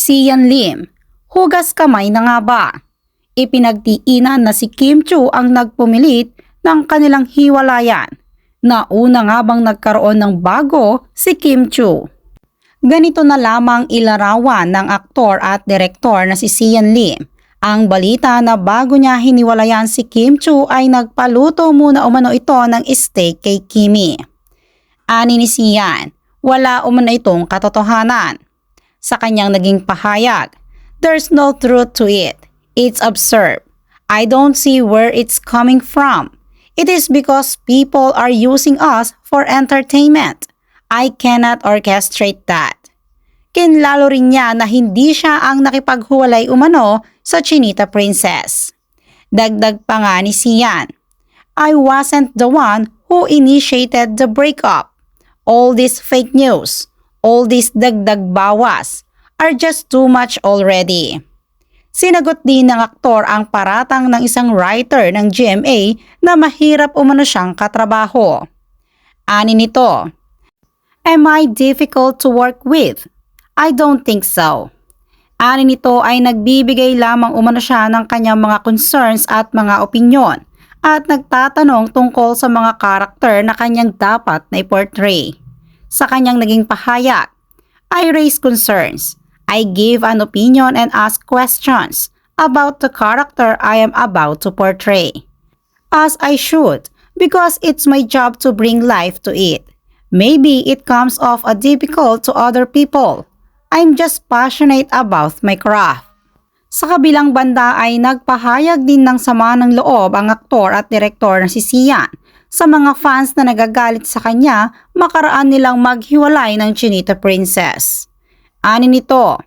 Sian Lim, hugas kamay na nga ba? Ipinagtiinan na si Kim Chu ang nagpumilit ng kanilang hiwalayan na una nga bang nagkaroon ng bago si Kim Chu. Ganito na lamang ilarawan ng aktor at direktor na si Sian Lim. Ang balita na bago niya hiniwalayan si Kim Chu ay nagpaluto muna umano ito ng steak kay Kimi. Ani ni Sian, wala umano itong katotohanan. Sa kanyang naging pahayag, there's no truth to it. It's absurd. I don't see where it's coming from. It is because people are using us for entertainment. I cannot orchestrate that. Kinlalo rin niya na hindi siya ang nakipaghuwalay umano sa Chinita Princess. Dagdag pa nga ni Sian, I wasn't the one who initiated the breakup. All this fake news, all this dagdag bawas are just too much already. Sinagot din ng aktor ang paratang ng isang writer ng GMA na mahirap umano siyang katrabaho. Ani nito, Am I difficult to work with? I don't think so. Ani nito ay nagbibigay lamang umano siya ng kanyang mga concerns at mga opinyon at nagtatanong tungkol sa mga karakter na kanyang dapat na i-portray. Sa kanyang naging pahayag, I raise concerns. I give an opinion and ask questions about the character I am about to portray. As I should, because it's my job to bring life to it. Maybe it comes off a difficult to other people. I'm just passionate about my craft. Sa kabilang banda ay nagpahayag din ng sama ng loob ang aktor at direktor na si Sian sa mga fans na nagagalit sa kanya makaraan nilang maghiwalay ng Chinita Princess. Ani nito,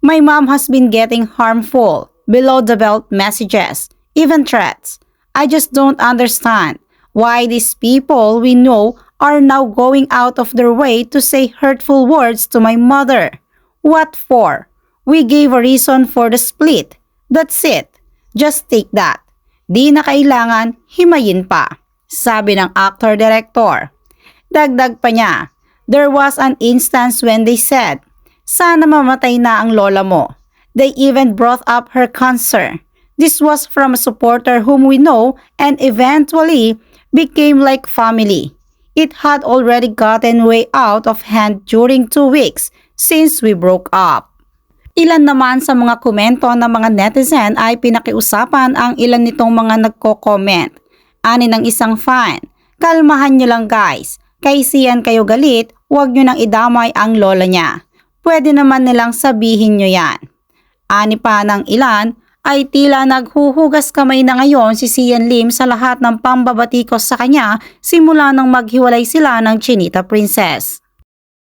My mom has been getting harmful, below the belt messages, even threats. I just don't understand why these people we know are now going out of their way to say hurtful words to my mother. What for? We gave a reason for the split. That's it. Just take that. Di na kailangan himayin pa. Sabi ng actor-director. Dagdag pa niya, there was an instance when they said, sana mamatay na ang lola mo. They even brought up her cancer. This was from a supporter whom we know and eventually became like family. It had already gotten way out of hand during two weeks since we broke up. Ilan naman sa mga komento ng mga netizen ay pinakiusapan ang ilan nitong mga nagko-comment. Ani ng isang fan, kalmahan nyo lang guys, kay siyan kayo galit, huwag nyo nang idamay ang lola niya. Pwede naman nilang sabihin nyo yan. Ani pa ng ilan ay tila naghuhugas kamay na ngayon si Sian Lim sa lahat ng pambabatikos sa kanya simula nang maghiwalay sila ng Chinita Princess.